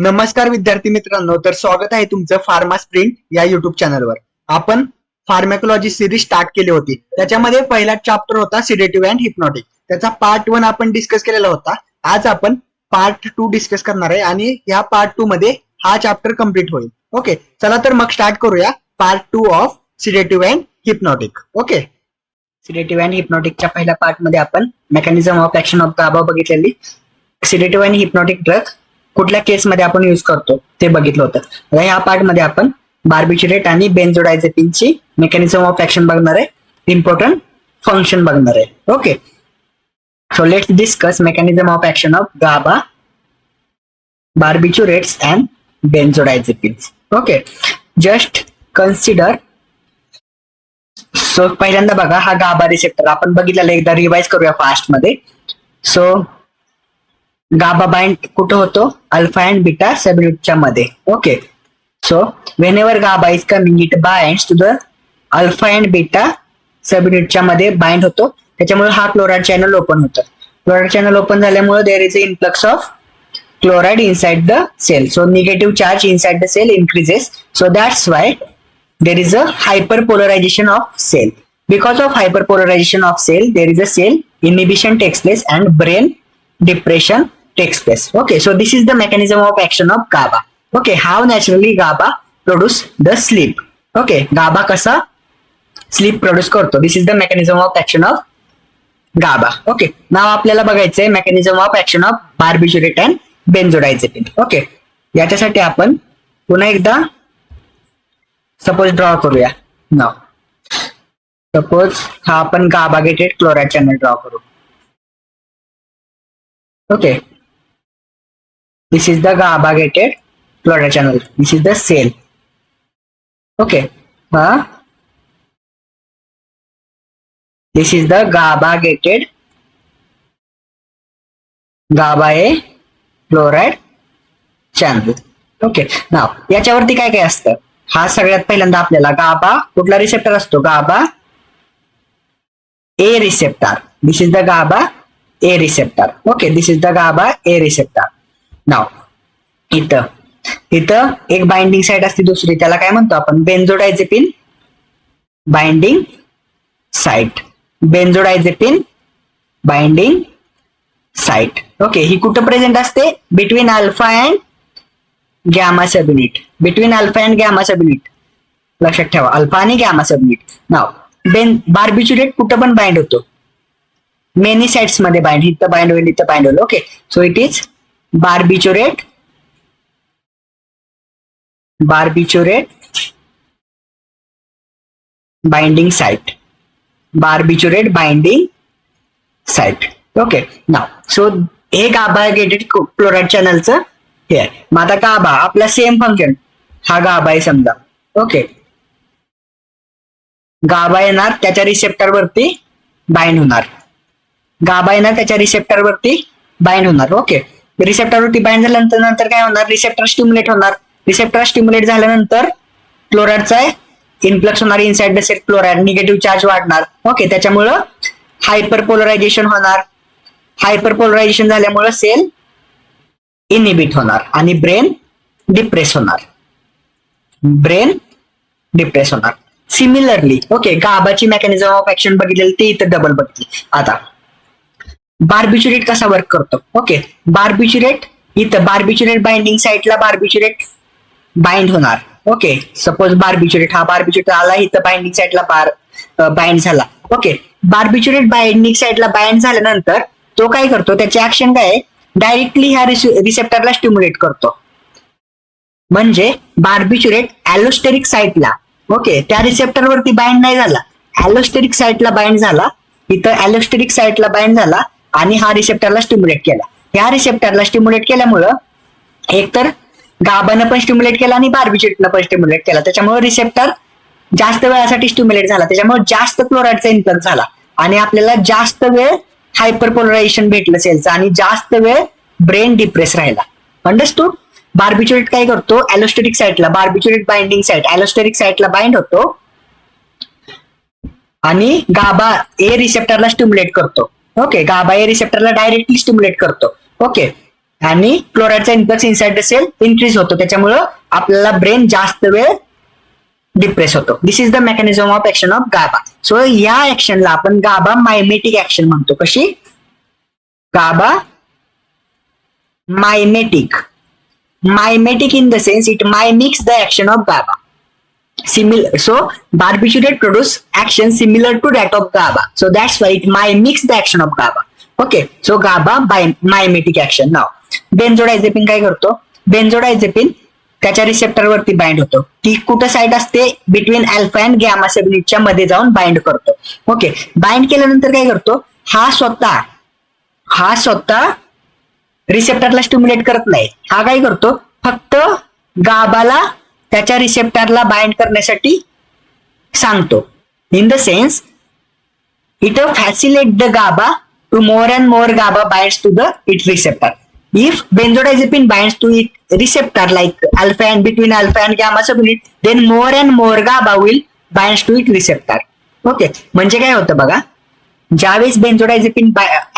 नमस्कार विद्यार्थी मित्रांनो तर स्वागत आहे तुमचं फार्मा स्प्रिंट या युट्यूब चॅनलवर आपण फार्मॅकोलॉजी सिरीज स्टार्ट केली होती. त्याच्यामध्ये पहिला चॅप्टर होता सिडेटिव्ह अँड हिप्नॉटिक त्याचा पार्ट वन आपण डिस्कस केलेला होता. आज आपण पार्ट टू डिस्कस करणार आहे आणि या पार्ट टू मध्ये हा चॅप्टर कंप्लीट होईल. ओके चला तर मग स्टार्ट करूया part two of sedative and hypnotic okay sedative and हिप्नॉटिकच्या पहिल्या पार्टमध्ये आपण mechanism of action of GABA बघितलेली. सिडेटिव्ह अँड हिप्नॉटिक ड्रग कुठल्या केसमध्ये आपण युज करतो ते बघितलं होतं. आता ह्या पार्ट आपण बार्बिच्युरेट आणि बेन्झोडायझेपिनची मेकॅनिझम ऑफ ऍक्शन बघणार आहे. इम्पॉर्टंट फंक्शन बघणार आहे. Okay so let's discuss mechanism of action of GABA barbiturates and benzodiazepines. Okay just consider so पहिल्यांदा बघा हा गाबा रिसेप्टर आपण बघितलेला एकदा रिवाइज करूया फास्टमध्ये. सो गाबा बाइंड कुठं होतो? अल्फा अँड बीटा सबच्या मध्ये. Okay so when GABA is coming it bind to the alpha and beta सबच्या मध्ये बाइंड होतो. त्याच्यामुळे हा क्लोराईड चॅनल ओपन होतं. क्लोराईड चॅनल ओपन झाल्यामुळे there is a influx of chloride inside the cell so negative charge inside the cell increases so that's why there is a hyperpolarization of cell because of hyperpolarization of cell there is a cell inhibition takes place and brain depression takes place. Okay, so this is the mechanism of action of GABA. Okay, how naturally GABA produce the sleep. Okay, GABA कसा sleep produce करतो. This is the mechanism of action of GABA okay now आपल्याला बघायचंय mechanism of action of barbiturate and benzodiazepine okay याच्यासाठी आपण पुन्हा एकदा suppose draw करूया नाव suppose हा आपण GABA gated chloride channel draw करू okay this is the GABA gated chloride channel this is the cell okay Huh? this is the GABA gated GABA A chloride channel. Okay now याच्यावरती काय काय असतं? हा सगळ्यात पहिल्यांदा आपल्याला गाबा कुठला रिसेप्टर असतो? GABA A receptor this is the GABA A receptor okay this is the GABA A receptor now इथं. इथं एक बाइंडिंग साईट असते दुसरी. त्याला काय म्हणतो आपण? Benzodiazepine binding site benzodiazepine binding site okay ही कुठं प्रेझेंट असते? Between alpha and gamma subunit between alpha and gamma subunit लक्षात ठेवा. अल्फा आणि गॅमा सबयुनिट नाव बेन बार्बिच्युरेट कुठं पण बाइंड होतो. मेनी साइट्समध्ये बाइंड इथं बाइंड होईल इथं बाइंड होईल. Okay so it is barbiturate barbiturate binding site barbiturate binding site okay now so हे गाभा गेटेड क्लोराइड चॅनलचं हे आहे मग आता गाभा आपला सेम फंक्शन हा गाभा आहे समजा. ओके गाभा येणार त्याच्या रिसेप्टर वरती बाइंड होणार. गाभा येणार त्याच्या रिसेप्टर वरती बाइंड होणार. ओके रिसेप्टरवर वरती बाइंड झाल्यानंतर नंतर काय होणार? रिसेप्टर स्टिम्युलेट होणार. रिसेप्टर स्टिम्युलेट झाल्यानंतर क्लोराईडचा इन्फ्लक्स होणार. Inside the cell chloride negative charge वाढणार. ओके त्याच्यामुळं हायपर पोलरायझेशन होणार. हायपर पोलरायझेशन झाल्यामुळं सेल इनिबिट होणार आणि ब्रेन डिप्रेस होणार. ब्रेन डिप्रेस होणार. सिमिलरली ओके गाबाची मेकॅनिझम ऑफ ऍक्शन बघितलेली ती इथं डबल बघितली. आता बार्बिच्युरेट कसा वर्क करतो? ओके बार्बिच्युरेट इथं बार्बिच्युरेट बाइंडिंग साईटला बार्बिच्युरेट बाइंड होणार. ओके सपोज बार्बिच्युरेट हा बार्बिच्युरेट आला इथं बाइंडिंग साईटला बार बाइंड झाला. ओके बार्बिच्युरेट बाइंडिंग साईटला बाइंड झाल्यानंतर तो काय करतो? त्याचे ऍक्शन काय डायरेक्टली ह्या रिसेप्टरला स्टिम्युलेट करतो. म्हणजे बार्बिच्युरेट ऍलोस्टेरिक साईटला ओके त्या रिसेप्टरवरती बाइंड नाही झाला. ऍलोस्टेरिक साईटला बाइंड झाला. इथं ऍलोस्टेरिक साईटला बाइंड झाला. आणि हा रिसेप्टरला स्टिम्युलेट केला. ह्या रिसेप्टरला स्टिम्युलेट केल्यामुळं एकतर गाबानं पण स्टिम्युलेट केला आणि बार्बिच्युरेटनं पण स्टिम्युलेट केला. त्याच्यामुळे रिसेप्टर जास्त वेळासाठी स्टिम्युलेट झाला. त्याच्यामुळे जास्त क्लोराईडचा इन्फ्लक्स झाला. आणि आपल्याला जास्त वेळ हायपर पोलरायझेशन भेटलं सेलचं आणि जास्त वेळ ब्रेन डिप्रेस राहिला. अंडरस्टूड बार्बिच्युरेट काय करतो? ऍलोस्टेरिक साईटला बार्बिच्युरेट बाइंडिंग साईट ऍलोस्टेरिक साईटला बाइंड होतो. आणि गाबा ए रिसेप्टरला स्टिम्युलेट करतो. ओके गाबा रिसेप्टरला डायरेक्टली स्टिम्युलेट करतो. ओके आणि क्लोराईडचा influx inside the cell increase होतो. त्याच्यामुळं आपल्याला ब्रेन जास्त वेळ डिप्रेस होतो. This is the mechanism of action of GABA so या ऍक्शनला आपण गाबा मायमेटिक ऍक्शन म्हणतो. कशी? GABA mimetic mimetic in the sense it mimics the action of GABA Similar, so barbiturate produce action similar to that of GABA. So that's why it mimics the action of GABA. Okay, so GABA by mimetic action. Now, benzodiazepine काय करतो बेन्झोडायझेपिन त्याच्या receptor वरती bind होतो ती कुठं side असते between alpha and gamma सबनिटच्या मध्ये जाऊन बाइंड करतो ओके बाइंड केल्यानंतर काय करतो हा स्वतः हा स्वतः रिसेप्टरला स्टिम्युलेट करत नाही हा काय करतो फक्त गाबाला त्याच्या रिसेप्टरला बाइंड करण्यासाठी सांगतो. In the sense it facilitate the GABA to more and more GABA binds to the it receptor if benzodiazepine binds to it receptor like alpha and between alpha and gamma subunit then more and more GABA will binds to it receptor. Okay म्हणजे काय होतं बघा? ज्यावेळेस बेन्झोडायझेपिन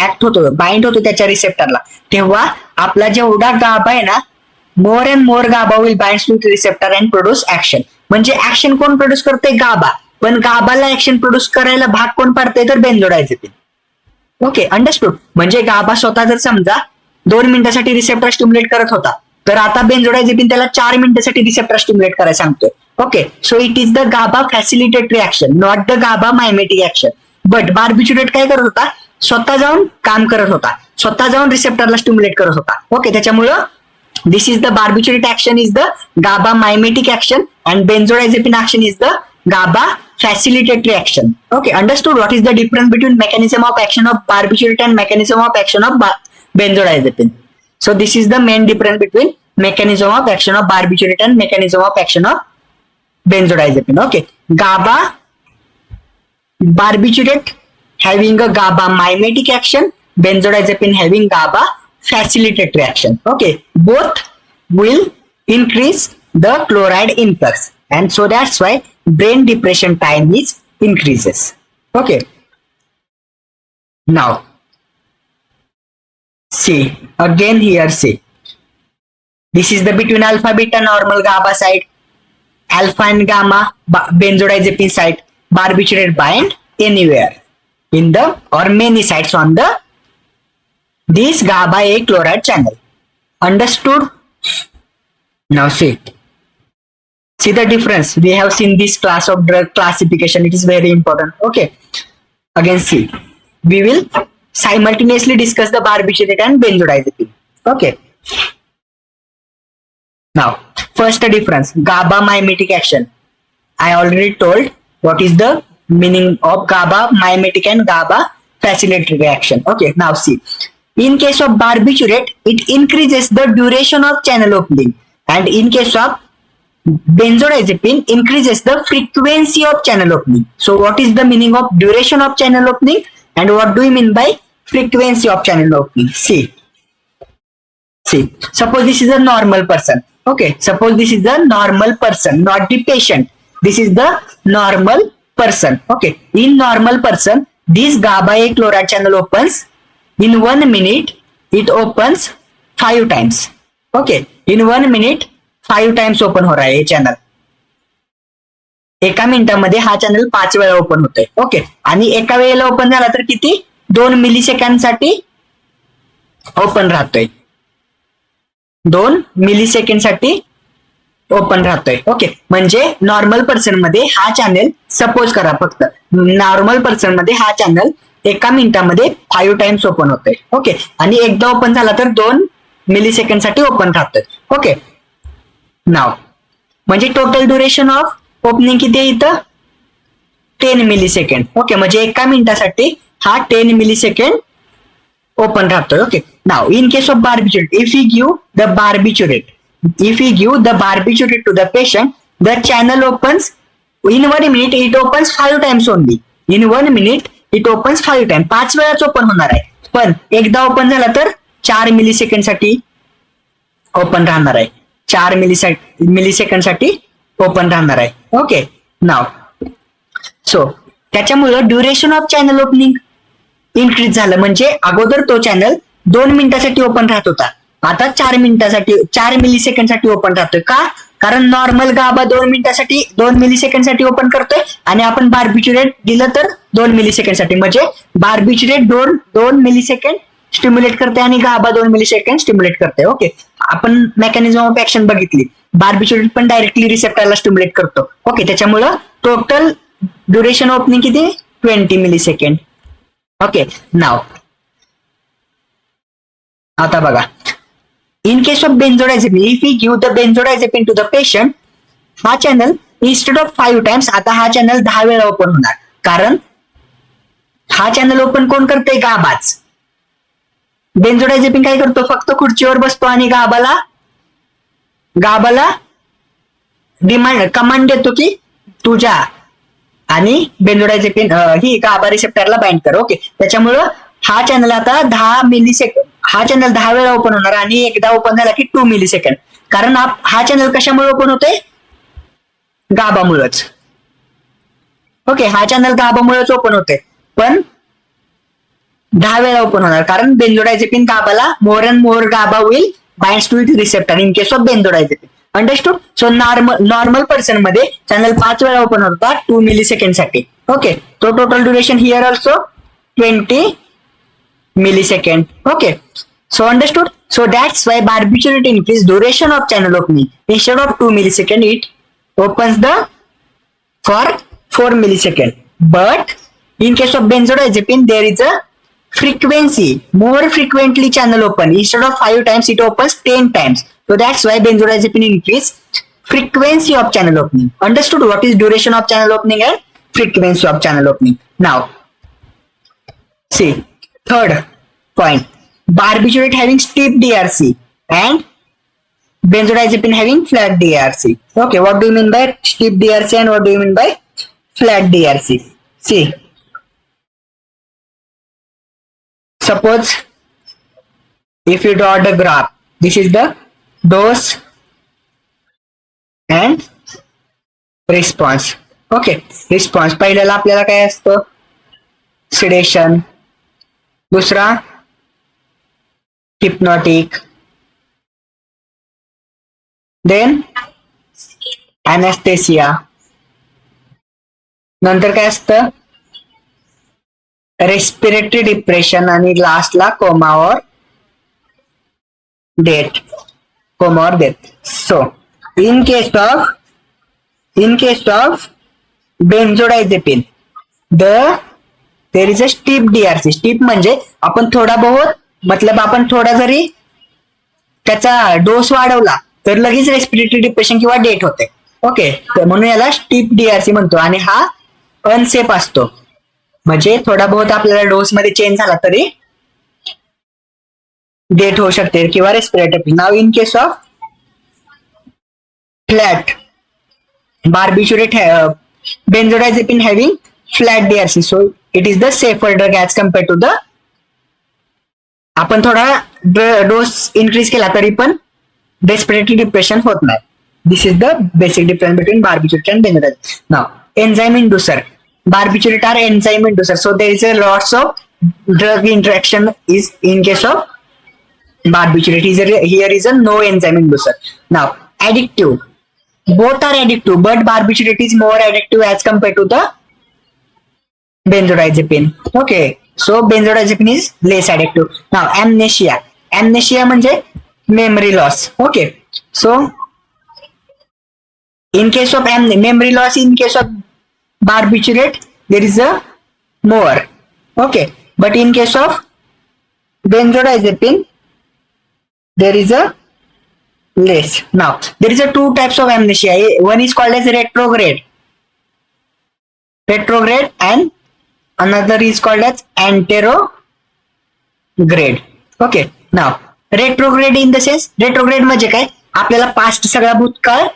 act होतो bind होतो त्याच्या रिसेप्टरला तेव्हा आपला जेवढा गाबा आहे ना more and more GABA will bind to receptor and produce action म्हणजे ऍक्शन कोण प्रोड्यूस करते गाबा पण गाबाला ऍक्शन प्रोड्यूस करायला भाग कोण पाडते तर बेन्झोडायझेपिन ओके अंडरस्टूड म्हणजे गाभा स्वतः जर समजा दोन मिनिटासाठी रिसेप्टर स्टिम्युलेट करत होता तर आता बेंजोडायझेपिन त्याला चार मिनिटासाठी रिसेप्टर स्टिम्युलेट करायला सांगतोय. Okay so it is the GABA facilitatory action not the GABA mimetic action but barbiturate काय करत होता? स्वतः जाऊन काम करत होता. स्वतः जाऊन रिसेप्टरला स्टिम्युलेट करत होता. ओके त्याच्यामुळं This is the barbiturate action is the GABA mimetic action and benzodiazepine action is the GABA facilitatory action. Okay, understood what is the difference between mechanism of action of barbiturate and mechanism of action of benzodiazepine. So this is the main difference between mechanism of action of barbiturate and mechanism of action of benzodiazepine. Okay, GABA barbiturate having a GABA mimetic action, benzodiazepine having GABA facilitatory reaction. Okay, both will increase the chloride influx. And so that's why brain depression time is increases. Okay. Now see again here see. This is the between alpha beta normal GABA side alpha and gamma benzodiazepine site barbiturate bind anywhere in the or many sites on the this GABA A chloride channel. Understood? Now see it. see the difference. We have seen this class of drug classification. It is very important. Okay. Again see. We will simultaneously discuss the barbiturate and benzodiazepine. Okay. Now first difference. Gaba mimetic action. I already told what is the meaning of gaba mimetic and gaba facilitatory action okay. Now see in case of barbiturate it increases the duration of channel opening and in case of benzodiazepine increases the frequency of channel opening. So what is the meaning of duration of channel opening and what do you mean by frequency of channel opening? See. See, suppose this is a normal person. Okay, suppose this is the normal person, not the patient. This is the normal person. Okay, in normal person, this GABA A chloride channel opens in one minute. It opens five times. Okay, in one minute five times open हो रहा है हे channel एका मिनिटामध्ये हा channel पाच वेळा open होतोय. ओके आणि एका वेळेला ओपन झाला तर किती? दोन मिली सेकंडसाठी ओपन राहतोय. दोन मिली सेकंडसाठी ओपन राहतोय. ओके म्हणजे नॉर्मल पर्सनमध्ये हा चॅनल सपोज करा फक्त. नॉर्मल पर्सनमध्ये हा चॅनल एका मिनिटामध्ये फाईव्ह टाइम्स ओपन होतोय ओके आणि एकदा ओपन झाला तर दोन मिली सेकंडसाठी ओपन राहतोय ओके नाव म्हणजे टोटल ड्युरेशन ऑफ ओपनिंग किती आहे इथं? टेन मिली सेकंड ओके म्हणजे एका मिनिटासाठी हा टेन मिली सेकंड ओपन राहतोय. Okay now in case of barbiturate if you give the barbiturate if you give the barbiturate to the patient the channel opens in one minute it opens five times only in one minute it opens five time पाच वेळाच open होणार आहे. पण एकदा open झाला तर चार milli सेकंडसाठी ओपन राहणार आहे. चार मिली मिली सेकंडसाठी ओपन राहणार आहे. ओके नाव सो त्याच्यामुळं duration of channel opening increase झालं. म्हणजे अगोदर तो चॅनल दोन मिनिटासाठी ओपन राहत होता. आता चार मिनिटासाठी चार मिली सेकंडसाठी ओपन राहतोय. का? कारण नॉर्मल गाबा दोन मिनिटासाठी दोन मिली सेकंडसाठी ओपन करतोय. आणि आपण बार्बिच्युरेट दिलं तर दोन मिली सेकंडसाठी म्हणजे बार्बिच्युरेट दोन दोन मिली सेकंड स्टिम्युलेट करते आणि गाबा दोन मिली सेकंड स्टिम्युलेट करते. ओके आपण मेकॅनिझम ऑफ ऍक्शन बघितली. बार्बिच्युरेट पण डायरेक्टली रिसेप्टरला स्टिम्युलेट करतो. ओके त्याच्यामुळं टोटल ड्युरेशन ओपनिंग किती? Twenty millisecond okay now आता बघा. In case of benzodiazepine if you give the benzodiazepine to the patient हा channel instead of five times आता हा चॅनल दहा वेळा ओपन होणार. कारण हा चॅनल ओपन कोण करते गाबाच बेंजोडायझेपिंग काय करतो? फक्त खुर्चीवर बसतो आणि गाबाला गाबाला डिमांड कमांड देतो की तुझ्या आणि बेंजोडायझेपिन ही गाबा रिसेप्टरला बाइंड कर ओके त्याच्यामुळं हा चॅनल आता दहा मिली सेकंड हा चॅनल दहा वेळा ओपन होणार आणि एकदा ओपन झाला की टू मिली सेकंड कारण आप- हा चॅनल कशामुळे ओपन होतोय? गाबामुळेच ओके हा चॅनल गाबामुळेच ओपन होतोय. पण दहा वेळा ओपन होणार. कारण बेंदोडायचे pin गाबाला more and more GABA होईल. Binds to it receptor in case of benzodiazepine understood so normal normal पर्सनमध्ये channel पाच वेळा ओपन होतात टू मिली सेकंडसाठी. ओके तो total duration here also twenty millisecond okay so understood so that's why barbiturate increase duration of channel opening instead of two millisecond it opens the for four millisecond but in case of benzodiazepine, there is a frequency. More frequently channel open. Instead of 5 times, it opens 10 times. So that's why benzodiazepine increase frequency of channel opening. Understood what is duration of channel opening and frequency of channel opening. Now, see third point barbiturate having steep drc and benzodiazepine having flat drc okay what do you mean by steep drc and what do you mean by flat drc see suppose if you draw the graph this is the dose and response okay response पहिल्याला आपल्याला काय असतं sedation दुसरा hypnotic then अॅनेस्थेसिया नंतर काय असतं respiratory depression आणि लास्टला कोमावर death कोमावर death so in case of in case of benzodiazepine the there is a steep DRC steep म्हणजे आपण थोडा बहुत मतलब आपण थोडा जरी त्याचा डोस वाढवला तर लगेच रेस्पिरेटरी डिप्रेशन किंवा डेट होते. ओके म्हणून याला स्टीप डीआरसी म्हणतो. आणि हा अनसेफ असतो. म्हणजे थोडा बहुत आपल्याला डोस मध्ये चेंज झाला तरी डेट होऊ शकते किंवा respiratory now in case of flat barbiturate ha- benzodiazepine having flat DRC. So it is the safer drug as compared to the आपण थोडा डोस इन्क्रीज केला तरी पण रेस्पिरेटरी डिप्रेशन होत नाही. This is the basic difference between barbiturate and benzodiazepine now enzyme inducer barbiturate are enzyme inducer so there is a lots of drug interaction is in case of barbiturate is a, here is a no enzyme inducer now addictive both are addictive but barbiturate is more addictive as compared to the benzodiazepine okay so benzodiazepine is less addictive now amnesia amnesia म्हणजे memory loss okay so in case of memory loss in case of barbiturate there is a more okay but in case of benzodiazepine there is a less now there is a two types of amnesia one is called as retrograde retrograde and another is called as anterograde okay now retrograde in the sense retrograde म्हणजे काय आपल्याला past सगळा भूतकाळ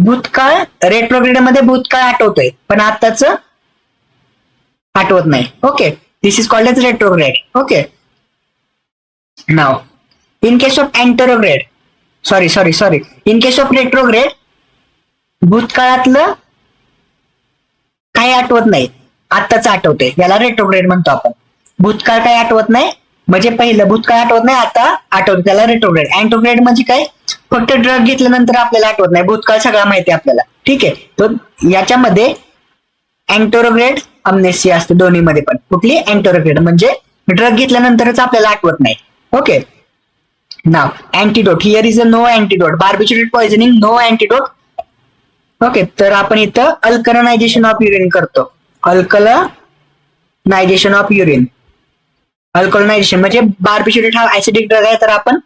भूतकाळ रेट्रोग्रेडमध्ये भूतकाळ आठवतोय. पण आताच आठवत नाही. Okay this is called as retrograde okay now in case of anterograde sorry sorry sorry in case of retrograde भूतकाळातलं काही आठवत नाही. आत्ताच आठवते याला रेट्रोग्रेड म्हणतो आपण. भूतकाळ काही आठवत नाही. म्हणजे पहिलं भूतकाळ आठवत नाही आता आठवत त्याला रेट्रोग्रेड अँटोग्रेड म्हणजे काय? फक्त ड्रग घेतल्यानंतर आपल्याला आठवत नाही. भूतकाळ सगळा माहिती आहे आपल्याला. ठीक आहे? तर याच्यामध्ये अँटोरोग्रेड अमनेसिया असते दोन्हीमध्ये पण. कुठली? अँटोरोग्रेड म्हणजे ड्रग घेतल्यानंतरच आपल्याला आठवत नाही. Okay now antidote here is a no antidote barbiturate poisoning no antidote okay तर आपण इथं अल्कलनायझेशन ऑफ युरिन करतो. अल्कलनायझेशन ऑफ युरिन अल्कलनायझेशन म्हणजे बार्बिच्युरेट हा ऍसिडिक ड्रग आहे तर आपण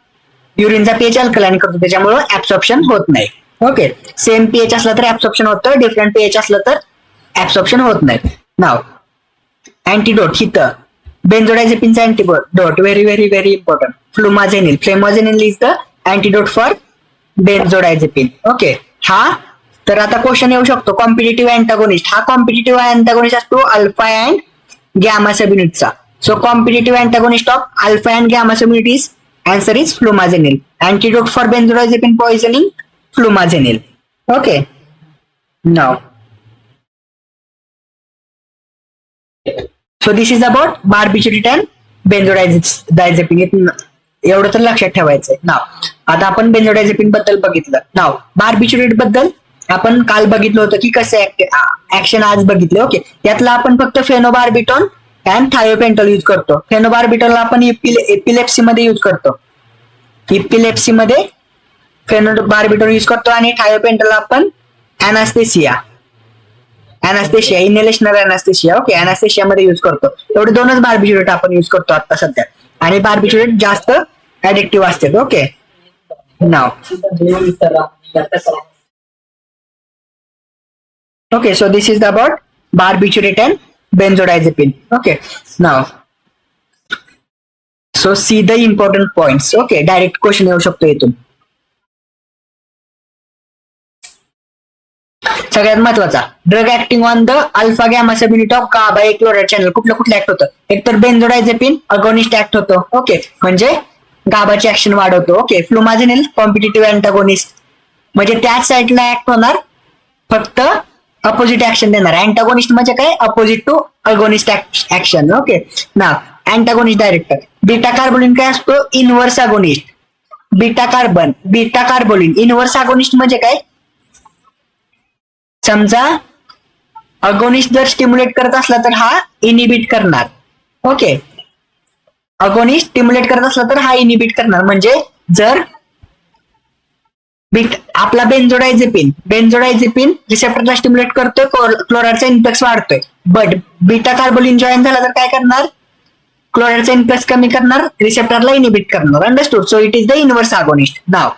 युरिनचा पीएच अल्कलाइन करतो त्याच्यामुळे ऍब्सॉप्शन होत नाही. ओके सेम पीएच असलं तर ऍब्सॉप्शन होतं डिफरंट पीएच असलं तर ऍब्सॉप्शन होत नाही. नाव अँटीडोट हिथं बेन्झोडायझेपिनचा antidote very very very important flumazenil flumazenil is the antidote for benzodiazepine okay हा तर आता क्वेश्चन येऊ शकतो. कॉम्पिटेटिव्ह अँटागोनिस्ट हा कॉम्पिटेटिव्ह अँटागोनिस्ट असतो alpha and gamma सबयुनिटचा so competitive antagonist of alpha and gamma subunit is answer is flumazenil antidote for benzodiazepine poisoning flumazenil okay now so this is about barbiturate and benzodiazepine एवढं तर लक्षात ठेवायचंय नाव आता आपण बेन्झोडायझेपिनबद्दल बघितलं नाव बार्बिच्युरेटबद्दल आपण काल बघितलं होतं की कसे ऍक्शन आज बघितले ओके यातला आपण फक्त फेनोबार्बिटॉन अँड थायोपेंटल युज करतो. फेनोबार्बिटॉल आपण एपिलेप्सी मध्ये युज करतो. इपिलेप्सी मध्ये फेनोबार्बिटॉल युज करतो आणि थायोपेंटल आपण अनास्थेसिया अनास्थेशिया इनेलेशनल अॅनास्थेशिया ओके अनास्थेशिया मध्ये युज करतो. एवढे दोनच बार्बिच्युरेट आपण युज करतो आता सध्या. आणि बार्बिच्युरेट जास्त ऍडिक्टिव्ह असतात okay now okay so this is about barbiturate and benzodiazepine. Okay, now so see the important points. Okay, direct question येऊ शकतो इथून. सगळ्यात महत्त्वाचा. Drug acting on the alpha gamma subunit of GABA एक channel कुठलं कुठलं act होतं? एक तर बेन्झोडायझेपिन अगोनिस्ट ऍक्ट होतो. ओके म्हणजे गाबाची ऍक्शन वाढवतो. ओके फ्लुमाझिनिल कॉम्पिटेटिव्ह अँटागोनिस्ट म्हणजे त्याच साईडला ऍक्ट होणार फक्त अपोजिट ऍक्शन देणार. अँटागोनिस्ट म्हणजे काय? Opposite to agonist action okay ना अँटागोनिस्ट डायरेक्टर बीटा कार्बोलिन काय असतो? Inverse agonist beta carbon beta carboline inverse agonist म्हणजे काय? समजा अगोनिस्ट जर स्टिम्युलेट करत असला तर हा इनिबिट करणार. ओके अगोनिस्ट स्टिम्युलेट करत असला तर हा इनिबिट करणार. म्हणजे जर बीट आपला बेन्झोडायझेपिन बेन्झोडायझेपिन रिसेप्टरला स्टिम्युलेट करतोय क्लोराईडचा इन्फ्लक्स वाढतोय. बट बीटा कार्बोलिन जॉईन झाला तर काय करणार? क्लोराईडचा इन्फ्लक्स कमी करणार रिसेप्टरला इनिबिट करणार. Understood so it is the inverse agonist now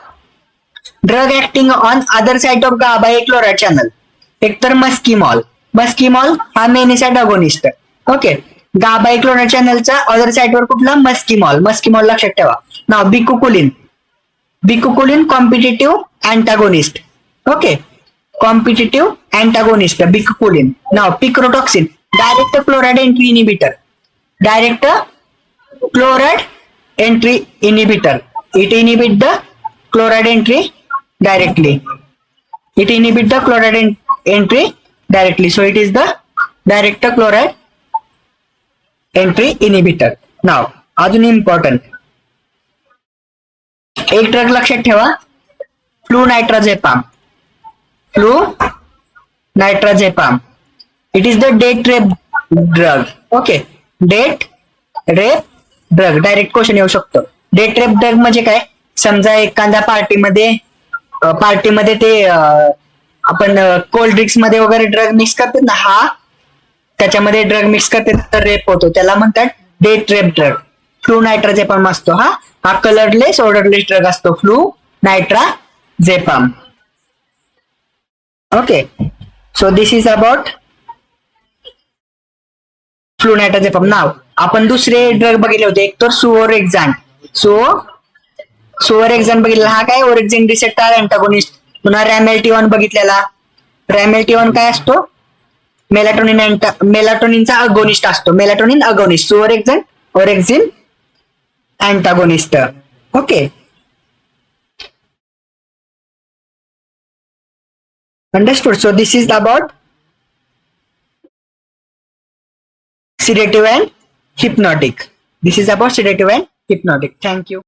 drug acting on other side of GABA A chloride channel एकतर मस्किमॉल. मस्किमॉल हा मेनिसाइड agonist okay GABA A chloride चॅनलचा अदर साइडवर कुठला? मस्किमॉल. मस्किमॉल लक्षात ठेवा. Now bicuculline bicuculline competitive antagonist okay competitive antagonist bicuculline now picrotoxin direct chloride entry inhibitor direct chloride entry inhibitor it inhibit the chloride entry directly. It inhibit the chloride en- entry directly. So it is the direct chloride entry inhibitor. Now अजून important एक truck लक्षात ठेवा. Flunitrazepam flunitrazepam it is the date rape drug okay date rape drug direct question येऊ शकतो. Date rape drug म्हणजे काय? समजा एखाद्या पार्टीमध्ये पार्टीमध्ये ते आपण कोल्ड ड्रिंक्समध्ये वगैरे ड्रग मिक्स करतात ना हा त्याच्यामध्ये ड्रग मिक्स करते तर रेप होतो. त्याला म्हणतात date rape drug flunitrazepam असतो हा हा कलरलेस ऑर्डरलेस ड्रग असतो. Flunitrazepam okay so this is about flunitrazepam now आपण दुसरे ड्रग बघितले होते. एक तर suvorexant so suvorexant बघितला हा काय? ओरिजिन रिसेप्टर अँटागोनिस्ट पुन्हा रॅमेल्टी वन बघितलेला. रॅमेल्टी वन काय असतो? मेलाटोनिन मेलाटोनिनचा अगोनिस्ट असतो. Melatonin agonist suvorexant orexin Antagonist. Okay. Understood. So this is about sedative and hypnotic. This is about sedative and hypnotic. Thank you.